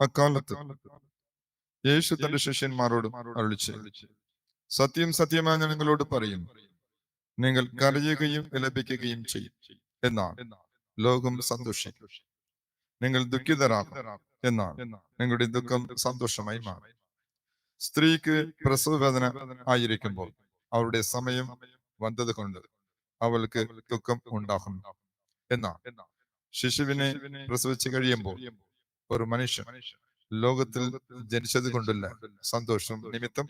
അക്കാലത്ത് യേശു തന്റെ ശിഷ്യന്മാരോട് അരുളിച്ച് സത്യം സത്യമായി ഞാൻ നിങ്ങളോട് പറയും. നിങ്ങൾ കരയുകയും വിലപിക്കുകയും ചെയ്യും എന്നാൽ ലോകം സന്തോഷിക്കും. നിങ്ങൾ ദുഃഖിതരാകും എന്നാൽ നിങ്ങളുടെ ദുഃഖം സന്തോഷമായി മാറും. സ്ത്രീക്ക് പ്രസവവേദന ആയിരിക്കുമ്പോൾ അവരുടെ സമയം വന്നത് കൊണ്ട് അവൾക്ക് ദുഃഖം ഉണ്ടാകുന്നു എന്നാൽ ശിശുവിനെ പ്രസവിച്ചു കഴിയുമ്പോൾ ഒരു മനുഷ്യൻ ലോകത്തിൽ ജനിച്ചത് കൊണ്ടുള്ള സന്തോഷം നിമിത്തം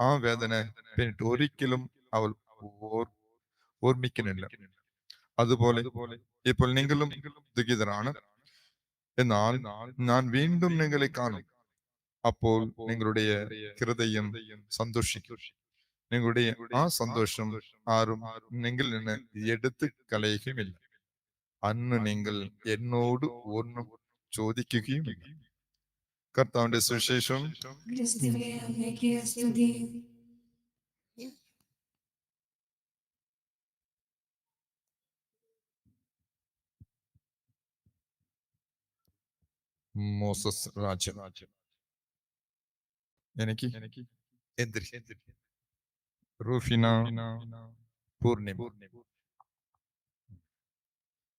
ആ വേദന പിന്നിട്ട് ഒരിക്കലും അവൾ ഓർ- ഓർമ്മിക്കുന്നില്ല. അതുപോലെ ഇപ്പോൾ നിങ്ങളും ദുഃഖിതരാണ്. എന്നാൽ ഞാൻ വീണ്ടും നിങ്ങളെ കാണും. അപ്പോൾ നിങ്ങളുടെ ഹൃദയം സന്തോഷിക്കും. നിങ്ങളുടെ ആ സന്തോഷം ആരും നിങ്ങളിൽ നിന്ന് എടുത്ത് കളയുകയുമില്ല. അന്ന് നിങ്ങൾ എന്നോട് ഒന്നും ചോദിക്കുകയും കർത്താവിന്റെ സുവിശേഷം മോസസ് എനിക്ക് എനിക്ക് റൂഫിന പൂർണി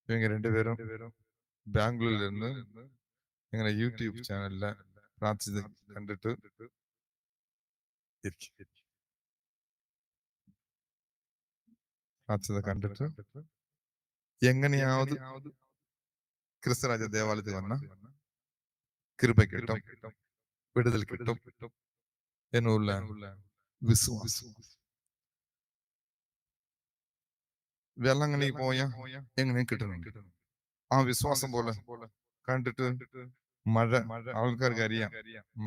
ഇവങ്ങ രണ്ടുപേരും ബാംഗ്ലൂരിൽ നിന്ന് ഇങ്ങനെ യൂട്യൂബ് ചാനലിൽ പ്രാർത്ഥിച്ച് കണ്ടിട്ട്. പ്രാർത്ഥിച്ചത് കണ്ടിട്ട് എങ്ങനെയാവത് ക്രിസ്തരാജ ദേവാലയത്തിൽ വന്ന കൃപ കിട്ടും വിടുതൽ കിട്ടും എന്നുള്ള വിശ്വാസം. വെള്ളങ്ങളിൽ പോയ കിട്ടണം. കിട്ടുന്നുണ്ട് ആ വിശ്വാസം പോലെ കണ്ടിട്ട് മഴ ആൾക്കാർക്ക് അറിയാം.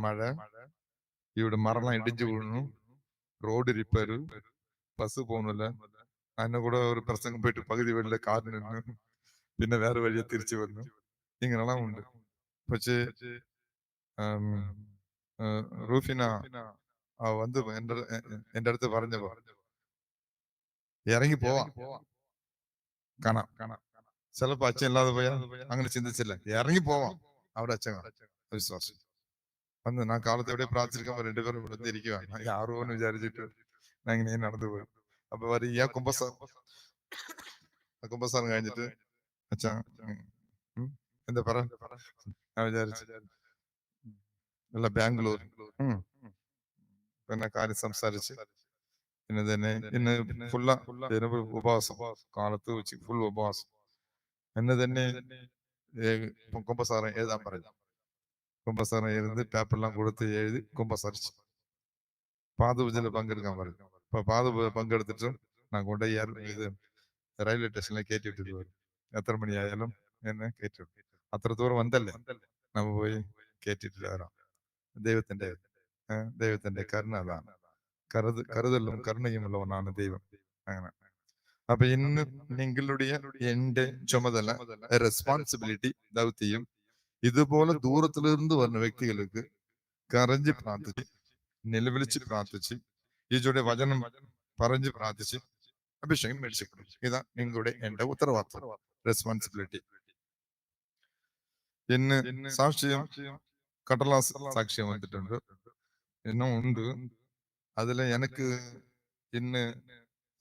മഴ ഇവിടെ മരണം ഇടിച്ചു വീണു. റോഡ് റിപ്പയർ ബസ് പോകുന്നില്ല. അതിനെ കൂടെ ഒരു പ്രസംഗം പോയിട്ട് പകുതി വഴിയിലെ കാറിൽ നിന്നു പിന്നെ വേറെ വഴിയെ തിരിച്ചു വന്നു. ഇങ്ങനെല്ലാം ഉണ്ട്. പക്ഷേ റൂഫിന വന്ന് എന്റെ എന്റെ അടുത്ത് പറഞ്ഞപ്പോ ഇറങ്ങി പോവാ. കാണാം. കാണാം. ചിലപ്പോ അച്ഛൻ ഇല്ലാതെ പോയാ അങ്ങനെ ചിന്തിച്ചില്ല ഇറങ്ങി പോവാം അവിടെ അച്ഛൻ കാണാം വിശ്വാസം വന്ന് ഞാൻ കാലത്ത് എവിടെ പ്രാർത്ഥിച്ചിരിക്കുമ്പോ രണ്ടുപേരും ഇവിടെ ഇരിക്കുവാണ് ആറോ എന്ന് വിചാരിച്ചിട്ട് ഞാൻ ഇങ്ങനെ നടന്നു പോയി അപ്പൊ പറയും ഈ ആ കുമ്പസാർ ആ കുമ്പസാരം കഴിഞ്ഞിട്ട് അച്ഛാ ഉം, ഉം, എന്താ പറ ഞാൻ വിചാരിച്ചു അല്ല ബാംഗ്ലൂർ ഉം. പിന്നെ കാര്യം സംസാരിച്ച് പിന്നെ തന്നെ ഇന്ന് ഫുള്ള ജനപ ഉപവാസം കാലത്ത് വെച്ച് ഫുൾ ഉപവാസം എന്നെ തന്നെ കുമ്പസാരം എഴുതാൻ പറഞ്ഞു കുമ്പസാരം എഴുതി പേപ്പറെല്ലാം കൊടുത്ത് എഴുതി കുമ്പസാരിച്ചു പാദപൂജയിൽ പങ്കെടുക്കാൻ പറഞ്ഞു അപ്പൊ പാദപൂജ പങ്കെടുത്തിട്ട് ഞാൻ കൊണ്ടുപോയി ആർ- ഇത് റെയിൽവേ സ്റ്റേഷനിൽ കയറ്റി വിട്ടിട്ട് വരും എത്ര മണിയായാലും എന്നെ കയറ്റി വിട്ടു അത്ര ദൂരം വന്നല്ലേ നമ്മ പോയി കയറ്റിട്ട് വരാം ദൈവത്തിന്റെ ഏ, ദൈവത്തിന്റെ കരുണ അതാണ് കരുത് കരുതലും കരുണയുമുള്ളവനാണ് ദൈവം അങ്ങനെ അപ്പൊ ഇന്ന് നിങ്ങളുടെ എന്റെ ചുമതല റെസ്പോൺസിബിലിറ്റി ദൗത്യം ഇതുപോലെ ദൂരത്തിലിരുന്ന് വരുന്ന വ്യക്തികൾക്ക് കരഞ്ഞ് പ്രാർത്ഥിച്ച് നിലവിളിച്ച് പ്രാർത്ഥിച്ച് ഈജോടെ വചനം പറഞ്ഞ് പ്രാർത്ഥിച്ച് അഭിഷേകം മേടിച്ചു ഇതാ നിങ്ങളുടെ എന്റെ ഉത്തരവാദിത്വം റെസ്പോൺസിബിലിറ്റി എന്ന് സാക്ഷ്യം കടലാസ് സാക്ഷ്യം വന്നിട്ടുണ്ട്. എന്നുണ്ട് അതിൽ എനിക്ക് ഇന്ന്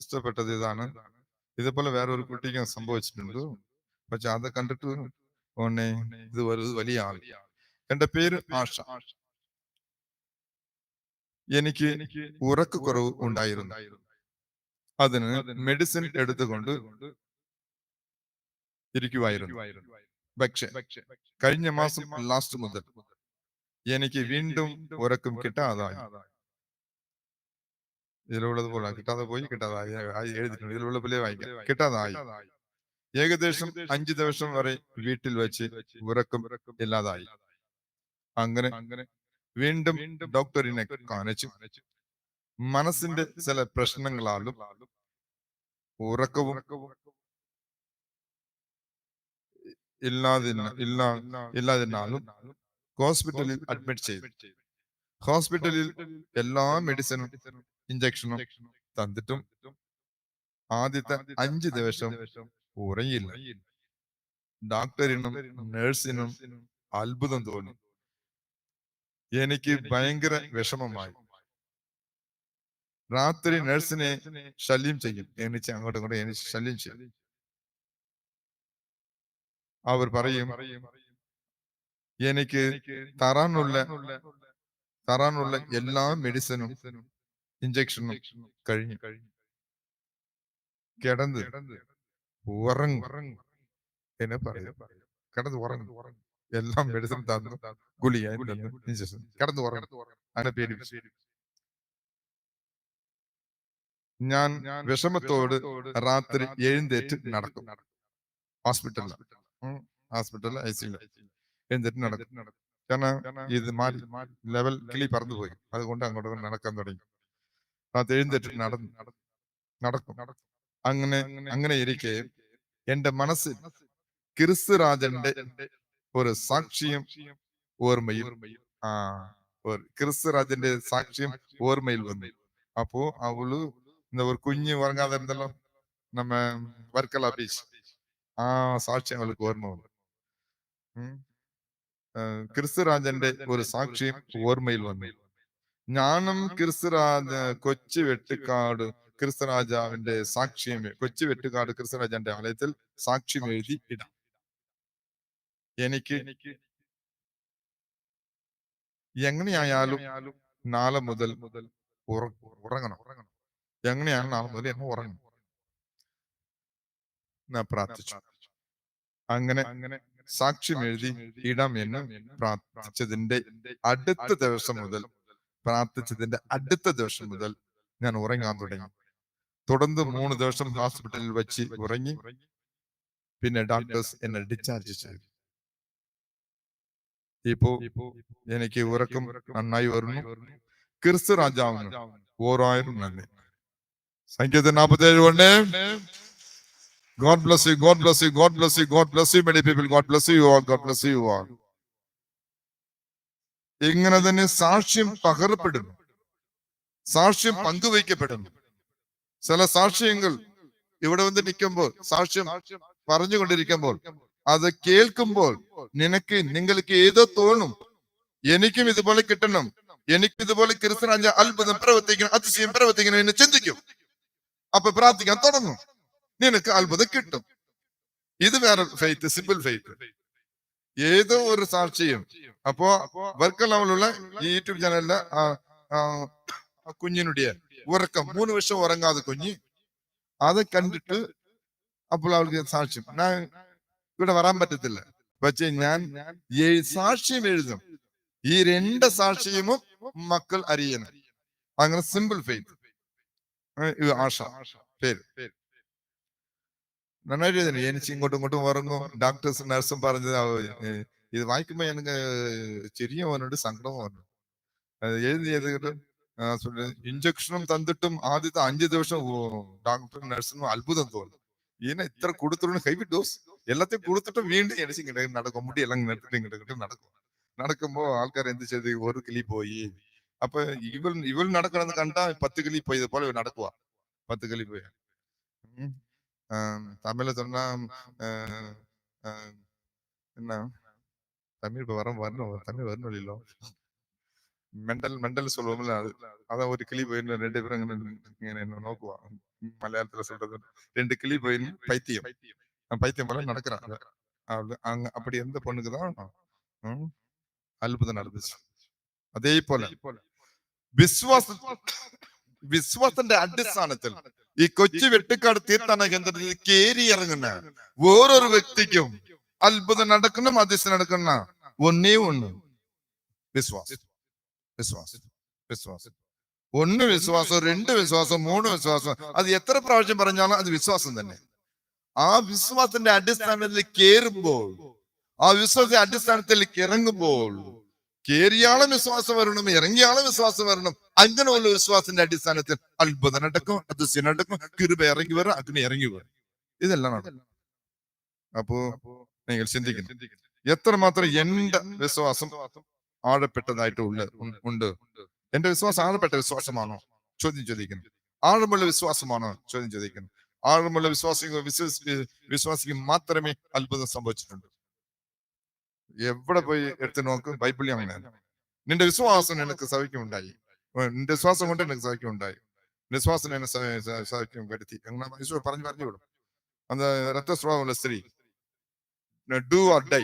ഇഷ്ടപ്പെട്ടത് ഇതാണ്. ഇതുപോലെ വേറെ ഒരു കുട്ടിക്ക് സംഭവിച്ചിട്ടുണ്ട്. പക്ഷെ അത് കണ്ടിട്ട് ഓണെ ഇത് വലിയ ആൾ എന്റെ പേര് ആഷ. എനിക്ക് ഉറക്കക്കുറവ് ഉണ്ടായിരുന്നു. അതിന് മെഡിസിൻ എടുത്തുകൊണ്ട് ഇരിക്കുവായിരുന്നു. പക്ഷെ കഴിഞ്ഞ മാസം ലാസ്റ്റ് മുതൽ എനിക്ക് വീണ്ടും ഉറക്കം കിട്ടാതായി. ഇതിലുള്ളത് പോലെ കിട്ടാതെ പോയി കിട്ടാതായി ആ എഴുതിയിട്ടുണ്ട്. ഇതിലുള്ള പോലെ വായിക്കാം. കിട്ടാതായി ഏകദേശം അഞ്ചു ദിവസം വരെ വീട്ടിൽ വെച്ച് ഉറക്കം ഇല്ലാതായി. അങ്ങനെ വീണ്ടും ഡോക്ടറിനെ കാണിച്ചു. മനസ്സിന്റെ ചില പ്രശ്നങ്ങളാലും ഉറക്കവും ഇല്ലാതിരുന്ന ഇല്ലാ ഇല്ലാതിരുന്നാലും ഹോസ്പിറ്റലിൽ അഡ്മിറ്റ് ചെയ്തു. ഹോസ്പിറ്റലിൽ എല്ലാ മെഡിസിനും ഇഞ്ചക്ഷനും തന്നിട്ടും ആദ്യത്തെ അഞ്ച് ദിവസം ഉറങ്ങിയില്ല ഡോക്ടറിനും നേഴ്സിനും അത്ഭുതം തോന്നി. എനിക്ക് ഭയങ്കര വിഷമമായി. രാത്രി നഴ്സിനെ ശല്യം ചെയ്യും. എണിച്ച് അങ്ങോട്ടും ഇങ്ങോട്ടും എനിക്ക് ശല്യം ചെയ്യും. അവർ പറയും എനിക്ക് തറാനുള്ള തറാനുള്ള എല്ലാ മെഡിസിനും ഇഞ്ചക്ഷനും കഴിഞ്ഞു. കിടന്ന് ഉറങ്ങും. എന്നെ പറയും കിടന്ന് ഉറങ്ങും. എല്ലാം മെഡിസിൻ തന്നു. ഗുളിയായി തന്നു. ഇഞ്ചക്ഷൻ കിടന്ന് ഉറങ്ങും. അങ്ങനെ പേര് ഞാൻ വിഷമത്തോട് രാത്രി എഴുന്നേറ്റ് നടക്കും. ഹോസ്പിറ്റലിൽ. ഹോസ്പിറ്റലിൽ. ഐ സിയിൽ എഴുന്നേറ്റ് നടക്കും. കാരണം ഇത് മാറി ലെവൽ കിളി പറന്നു പോയി. അതുകൊണ്ട് അങ്ങോട്ട് നടക്കാൻ തുടങ്ങി. അത് എഴുന്നേറ്റ് നടന്നു നടക്കും. അങ്ങനെ അങ്ങനെ ഇരിക്കെ എന്റെ മനസ്സിൽ ക്രിസ്തുരാജന്റെ ഒരു സാക്ഷ്യം ഓർമ്മയിൽ ആ ഒരു ക്രിസ്തുരാജന്റെ സാക്ഷ്യം ഓർമ്മയിൽ വന്നു. അപ്പോ അവൾ എന്താ ഒരു കുഞ്ഞ് ഉറങ്ങാതെ ഇരുന്നല്ലോ നമ്മ വർക്കല ബീച്ച് ആ സാക്ഷ്യം അവൾക്ക് ഓർമ്മ വന്നു. ക്രിസ്തുരാജന്റെ ഒരു സാക്ഷ്യം ഓർമ്മയിൽ വന്നു. ഞാനും ക്രിസ്തുരാജ കൊച്ചു വെട്ടുകാട് ക്രിസ്തുരാജാവിന്റെ സാക്ഷ്യം കൊച്ചു വെട്ടുകാട് ക്രിസ്തുരാജാന്റെ ആലയത്തിൽ സാക്ഷ്യം എഴുതി ഇടാം. എനിക്ക് എങ്ങനെയായാലും നാളെ മുതൽ മുതൽ ഉറങ്ങണം. എങ്ങനെയാണ് നാളെ മുതൽ എന്നെ ഉറങ്ങണം ഞാൻ പ്രാർത്ഥിച്ചു. അങ്ങനെ സാക്ഷ്യം എഴുതി ഇടാം എന്ന് പ്രാർത്ഥിച്ചതിന്റെ അടുത്ത ദിവസം മുതൽ പ്രാർത്ഥിച്ചതിന്റെ അടുത്ത ദിവസം മുതൽ ഞാൻ ഉറങ്ങാൻ തുടങ്ങി. തുടർന്ന് മൂന്ന് ദിവസം ഹോസ്പിറ്റലിൽ വെച്ച് ഉറങ്ങി. പിന്നെ ഡോക്ടേഴ്സ് എന്നെ ഡിസ്ചാർജ് ചെയ്തു. ഇപ്പോ എനിക്ക് ഉറക്കം നന്നായി വരുന്നു ക്രിസ്തു രാജാവിന് ഓരായിരം നന്ദി. സംഗീതം നാൽപ്പത്തേഴ് കൊണ്ട് God bless you, God bless you, God bless you, God bless you, many people, God bless you all, God bless you all. ഇങ്ങനെ തന്നെ സാക്ഷ്യം പകർപ്പെടുന്നു. സാക്ഷ്യം പങ്കുവയ്ക്കപ്പെടുന്നു. ചില സാക്ഷ്യങ്ങൾ ഇവിടെ വന്ന് നിൽക്കുമ്പോൾ സാക്ഷ്യം പറഞ്ഞുകൊണ്ടിരിക്കുമ്പോൾ അത് കേൾക്കുമ്പോൾ നിനക്ക് നിങ്ങൾക്ക് ഏതോ തോന്നും. എനിക്കും ഇതുപോലെ കിട്ടണം. എനിക്ക് ഇതുപോലെ ക്രിസ്തനാഞ്ച അത്ഭുതം പ്രവർത്തിക്കണം അതിശയം പ്രവർത്തിക്കണം എന്ന് ചിന്തിക്കും. അപ്പൊ പ്രാർത്ഥിക്കാൻ തുടങ്ങും. നിനക്ക് അത്ഭുതം കിട്ടും. ഇത് വേറെ ഫെയ്ത്ത് സിമ്പിൾ ഫെയ്ത്ത് ഏതോ ഒരു സാക്ഷിയും അപ്പോ വർക്കൽ ലെവലുള്ള ഈ യൂട്യൂബ് ചാനലിലെ കുഞ്ഞിനുടിയ ഉറക്കം മൂന്ന് വർഷം ഉറങ്ങാതെ കുഞ്ഞ് അത് കണ്ടിട്ട് അപ്പോൾ അവൾക്ക് സാക്ഷ്യം. ഞാൻ ഇവിടെ വരാൻ പറ്റത്തില്ല. പക്ഷെ ഞാൻ സാക്ഷ്യം എഴുതും. ഈ രണ്ട് സാക്ഷ്യവും മക്കൾ അറിയണം. അങ്ങനെ സിമ്പിൾ ഫെയ്ത്ത് ആഷ പേര്. നന്നായിട്ട് എനിക്ക് ഇങ്ങോട്ടും ഇങ്ങോട്ടും ഉറങ്ങും. ഡോക്ടേഴ്സും നഴ്സും പറഞ്ഞത് இது வாய்க்குமே எனக்கு சரியும் வரணும் ചെറിയ അവനോട് സങ്കടം വന്നു എഴുതി എഴുതിയിട്ട് ഇഞ്ചക്ഷനും തന്നിട്ടും ആദ്യത്തെ അഞ്ചു ദിവസം ഡോക്ടറും നഴ്സിനും அற்புதம் தோணும் ஏன்னா இத்தனை கொடுத்துருன்னு ஹெவி டோஸ். எல்லாத்தையும் கொடுத்துட்டும் மீண்டும் நினைச்சுக்கிட்டு நடக்கும். முடி எல்லாம் நிறுத்திட்டு நடக்கும். நடக்கும்போ ஆள்கார் எந்திரிச்சது ஒரு கிளி போய். அப்ப இவள் இவள் நடக்கிறது கண்டா பத்து கிளி போய் இது போல நடக்குவா. பத்து கிளி போய். தமிழ சொன்னா என்ன? தமிழ் இப்போ வர வரணும் தமிழ் வரணும் இல்லையோ മെന്റൽ മെന്റൽ സുലഭമല്ല അത് അതാ ഒരു കിളി പോയി രണ്ട് പേരും അങ്ങനെ ഇങ്ങനെ നോക്കുക മലയാളത്തിലെ சொல்றது ரெண்டு கிளி போய் பைத்தியம் பைத்தியம் போல நடக்கிறாங்க அங்க அப்படி எந்த பொண்ணுக்கு தான் அற்புதம் நடந்துச்சு അതേ പോലെ വിശ്വാസ വിശ്വാസത്തിന്റെ അടിസ്ഥാനത്തിൽ ഈ കൊച്ചു വെട്ടിക്കാട് തീർത്ഥാടന കേന്ദ്രത്തിൽ കയറി ഇറങ്ങുന്ന ഓരോരു വ്യക്തിക്കും അത്ഭുതം നടക്കണം അതിശയം നടക്കണം ഒന്നേ ഒന്ന്. വിശ്വാസം. വിശ്വാസം. വിശ്വാസം. ഒന്ന് വിശ്വാസം രണ്ട് വിശ്വാസം മൂന്ന് വിശ്വാസം. അത് എത്ര പ്രാവശ്യം പറഞ്ഞാലും അത് വിശ്വാസം തന്നെ. ആ വിശ്വാസത്തിന്റെ അടിസ്ഥാനത്തിൽ കേറുമ്പോൾ ആ വിശ്വാസത്തിന്റെ അടിസ്ഥാനത്തിൽ ഇറങ്ങുമ്പോൾ കേറിയാളും വിശ്വാസം വരണം ഇറങ്ങിയാളും വിശ്വാസം വരണം. അങ്ങനെയുള്ള വിശ്വാസത്തിന്റെ അടിസ്ഥാനത്തിൽ അത്ഭുതം നടക്കും അതിശയം നടക്കും. കിരുപ ഇറങ്ങി വരും അഗ്നി ഇറങ്ങി വരും. ഇതെല്ലാം നടക്കും. അപ്പോ നിങ്ങൾ ചിന്തിക്കുന്നു. എത്രമാത്രം എന്റെ വിശ്വാസം ആഴപ്പെട്ടതായിട്ട് ഉള്ള ഉണ്ട്. എന്റെ വിശ്വാസം ആഴപ്പെട്ട വിശ്വാസമാണോ? ചോദ്യം ചോദിക്കുന്നു. ആഴമുള്ള വിശ്വാസമാണോ? ചോദ്യം ചോദിക്കുന്നു. ആഴമുള്ള വിശ്വാസികൾ വിശ്വാസിക്ക് മാത്രമേ അത്ഭുതം സംഭവിച്ചിട്ടുണ്ട് എവിടെ പോയി എടുത്തു നോക്ക്? ബൈബിളിൽ അങ്ങനെ നിന്റെ വിശ്വാസം നിനക്ക് സഹിക്കുമുണ്ടായി നിന്റെ വിശ്വാസം കൊണ്ട് എനിക്ക് സഹിക്കുമുണ്ടായി വിശ്വാസം എന്നെ സഹിക്കും വരുത്തി. അങ്ങനെ പറഞ്ഞു പറഞ്ഞു വിടും അന്ന് രക്തസ്രാവമുള്ള സ്ത്രീ ഡു ഓർ ഡൈ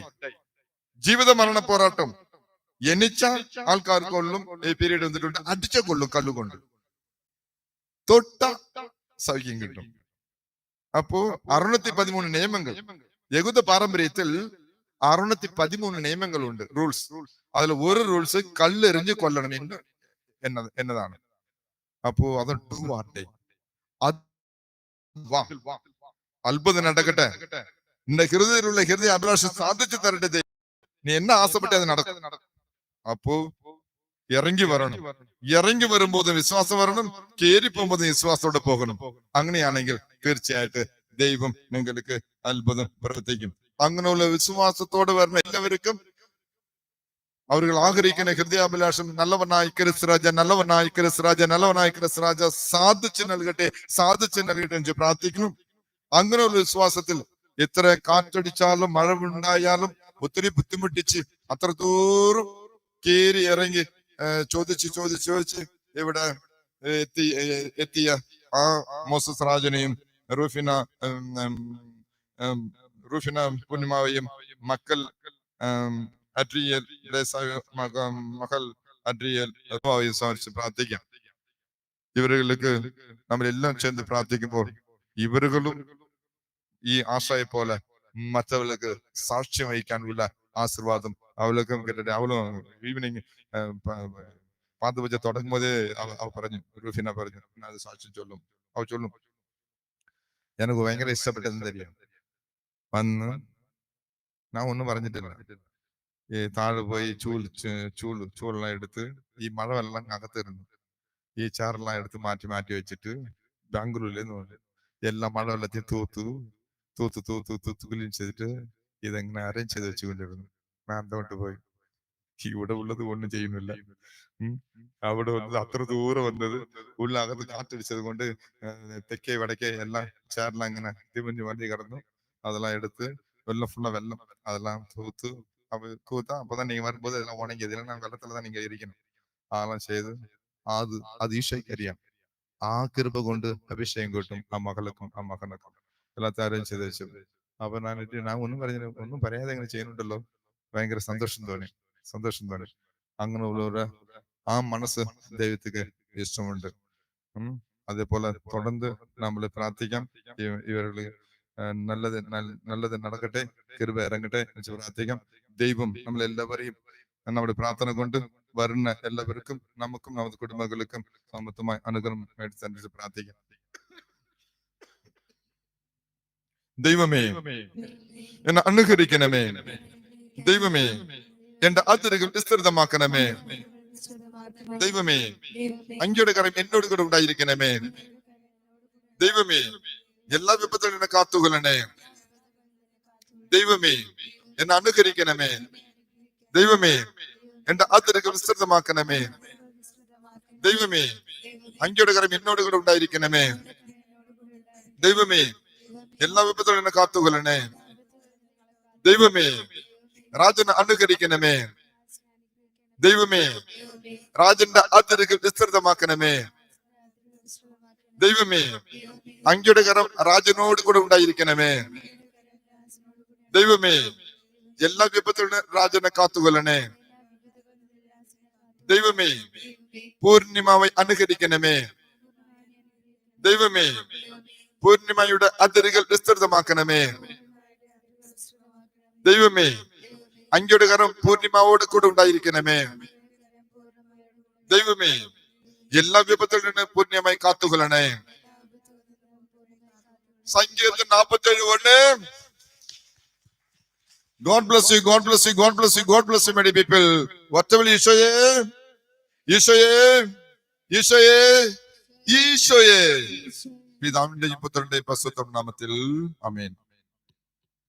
ജീവിത മരണ പോരാട്ടം എനിച്ച ആൾക്കാർ കൊള്ളും ഈ പീരീഡ് വന്നിട്ടുണ്ട് അടിച്ച കൊള്ളും കല്ലുകൊണ്ട് തൊട്ട സൗഖ്യം കിട്ടും അപ്പോ അറുന്നൂറ്റി പതിമൂന്ന് നിയമങ്ങൾ യഹൂദ പാരമ്പര്യത്തിൽ അറുന്നൂറ്റി പതിമൂന്ന് നിയമങ്ങളുണ്ട് റൂൾസ് അതിൽ ഒരു റൂൾസ് കല്ലെറിഞ്ഞ് കൊല്ലണം എന്ന് എന്നത് എന്നതാണ് അപ്പോ അത് ഡു ആർ ഡൈ അത് വാ അത്ഭുതം നടക്കട്ടെ இந்த ஹிருதயிലുള്ള ஹிருதய அபிலாஷம் சாதிச்சு தரட்டு தெய்வம் நீ என்ன ஆசைப்பட்டு அது நடக்கும் அப்போ ഇറങ്ങി വരണം ഇറങ്ങി വരുമ്പോൾ വിശ്വാസം വരണം കയറി പോകുമ്പോൾ വിശ്വാസത്തോടെ പോകണം അങ്ങനെയാണെങ്കിൽ തീർച്ചയായിട്ട് ദൈവം നിങ്ങൾക്ക് അത്ഭുതം പ്രവർത്തിക്കും അങ്ങനെയുള്ള വിശ്വാസത്തോടെ വരുന്ന എല്ലാവർക്കും അവർ ആഗ്രഹിക്കുന്ന ഹൃദയാഭിലാഷം നല്ലവനായി കിരസ്രാജ നല്ലവനായി കിരസ്രാജ നല്ലവനായി കിരസ്രാജ സാധിച്ചു നൽകട്ടെ സാധിച്ചു നൽകട്ടെ എന്ന് പ്രാർത്ഥിക്കുന്നു അങ്ങനെയുള്ള വിശ്വാസത്തിൽ എത്ര കാറ്റടിച്ചാലും മഴ ഉണ്ടായാലും ഒത്തിരി ബുദ്ധിമുട്ടിച്ച് അത്രത്തോറും കയറി ഇറങ്ങി ചോദിച്ച് ചോദിച്ച് ചോദിച്ച് ഇവിടെ എത്തി എത്തിയ ആ മോസസ് രാജനെയും റൂഫിന റൂഫിന പുന്നിമാവയും മക്കൾ അഡ്രിയൽ മകൾ അഡ്രിയൽ സംബന്ധിച്ച് പ്രാർത്ഥിക്കാം. ഇവരുകൾക്ക് നമ്മളെല്ലാം ചേർന്ന് പ്രാർത്ഥിക്കുമ്പോൾ ഇവരുകളും ഈ ആശയെ പോലെ മറ്റവർക്ക് സാക്ഷ്യം വഹിക്കാനുള്ള ആശീർവാദം അവൾക്കും കിട്ടട്ടെ. അവളും ഈവനിങ് വെച്ച് തുടങ്ങുമ്പോഴേ അവ പറഞ്ഞു റൂഫിന പറഞ്ഞു "ഞാൻ അത് സാക്ഷ്യം ചൊല്ലും. അവ ചൊല്ലും. എനിക്ക് ഭയങ്കര ഇഷ്ടപ്പെട്ടതെന്ന് തരികയാണ് വന്ന് ഞാൻ ഒന്നും പറഞ്ഞിട്ടില്ല. ഈ താഴെ പോയി ചൂൽ ചൂൾ ചൂളെല്ലാം എടുത്ത് ഈ മഴവെള്ളം അകത്തിരുന്നു. ഈ ചാറെല്ലാം എടുത്ത് മാറ്റി മാറ്റി വെച്ചിട്ട് ബാംഗ്ലൂരിൽ എല്ലാം മഴവെള്ളത്തിൽ തൂത്തു. തൂത്ത് തൂത്ത് തൂത്ത് ക്ലീൻ ചെയ്തിട്ട് ഇതെങ്ങനെ അറേഞ്ച് ചെയ്ത് വെച്ചുകൊണ്ടിരുന്നു ഞാൻ എന്തോട്ട് പോയി ഇവിടെ ഉള്ളത് ഒന്നും ചെയ്യുന്നില്ല ഉം. അവിടെ വന്നത് അത്ര ദൂരം വന്നത് ഉള്ളകത്ത് കാറ്റടിച്ചത് കൊണ്ട് ഏർ തെക്കേ വടക്കേ എല്ലാം ചേർന്ന് അങ്ങനെ തിമിഞ്ഞ് വണ്ടി കിടന്നു அதெல்லாம் எடுத்து வெள்ளம் ஃபுல்லா வெள்ளம் அதெல்லாம் தூத்து அப்ப தூத்தா அப்பதான் நீங்க வரும்போது இதெல்லாம் உணங்கியது இல்லைன்னா வெள்ளத்துல தான் நீங்க இருக்கணும் அதெல்லாம் செய்து അത് അത് ഈശോയ്ക്ക് അറിയാം ആ കൃപ കൊണ്ട് അഭിഷേകം കിട്ടും ആ മകൾക്കും ആ മകനക്കും എല്ലാത്ത അറേഞ്ച് ചെയ്ത് വെച്ചു അപ്പൊ ഞാൻ എന്നിട്ട് ഞാൻ ഒന്നും പറഞ്ഞില്ല ഒന്നും പറയാതെ ഇങ്ങനെ ചെയ്യുന്നുണ്ടല്ലോ ഭയങ്കര സന്തോഷം തോന്നി സന്തോഷം തോന്നി അങ്ങനെ ഉള്ളവരുടെ ആ മനസ്സ് ദൈവത്തിക്ക് ഇഷ്ടമുണ്ട് ഉം അതേപോലെ തുടർന്ന് നമ്മൾ പ്രാർത്ഥിക്കാം ഇവ- ഇവരുടെ ഏർ നല്ലത് നൽ- നല്ലത് നടക്കട്ടെ കൃപ ഇറങ്ങട്ടെ എന്ന് വെച്ച് പ്രാർത്ഥിക്കാം ദൈവം നമ്മളെല്ലാവരെയും നമ്മുടെ പ്രാർത്ഥന കൊണ്ട് വരുന്ന എല്ലാവർക്കും നമുക്കും നമ്മുടെ കുടുംബങ്ങൾക്കും സമത്വമായി അനുഗ്രഹം മേടിച്ച് പ്രാർത്ഥിക്കാം ദൈവമേ എന്നെ അനുഗ്രഹിക്കണമേ ദൈവമേ എന്റെ അതിരുകൾ വിസ്തൃതമാക്കണമേ. ദൈവമേ അങ്ങയുടെ കരം എന്നോട് കൂടെ ഉണ്ടായിരിക്കണമേ. ദൈവമേ എല്ലാ വിപത്തുകളിൽ എന്നെ കാത്തുകൊള്ളണേ. ദൈവമേ എന്നെ അനുകരിക്കണമേ. ദൈവമേ എന്റെ അതിരുകൾ വിസ്തൃതമാക്കണമേ. ദൈവമേ അങ്ങയുടെ കരം എന്നോട് കൂടെ ഉണ്ടായിരിക്കണമേ. ദൈവമേ എല്ലാ വിപത്തുകളിൽ എന്നെ കാത്തുകൊള്ളണേ ദൈവമേ രാജനെ അനുകരിക്കണമേ. ദൈവമേ രാജന്റെ അതിരുകൾ വിസ്തൃതമാക്കണമേ. ദൈവമേ അങ്ങയുടെ കരം രാജനോട് കൂടെ ഉണ്ടായിരിക്കണമേ. ദൈവമേ എല്ലാ വിപത്തുകളിലും രാജനെ കാത്തുകൊല്ലണേ ദൈവമേ പൂർണിമാവെ അനുകരിക്കണമേ. ദൈവമേ പൂർണിമയുടെ അതിരുകൾ വിസ്തൃതമാക്കണമേ ദൈവമേ അങ്ങയുടെ കരം പൂർണിമാവോട് കൂടെ ഉണ്ടായിരിക്കണമേ. ദൈവമേ എല്ലാ വിപത്തിൽ നിന്ന് പൂർണമായി കാത്തുകൊള്ളണേ. സങ്കീർത്തനം നാപ്പത്തേഴ് കൊണ്ട് God bless you God bless you God bless you God bless you മെഡി people ഒറ്റവിളി ഈശോയെ ഈശോയെ ഈശോയെ ഈശോയെ. പിതാവിന്റെ പുത്രന്റെ പ്രസ്തുതം നാമത്തിൽ അമേൻ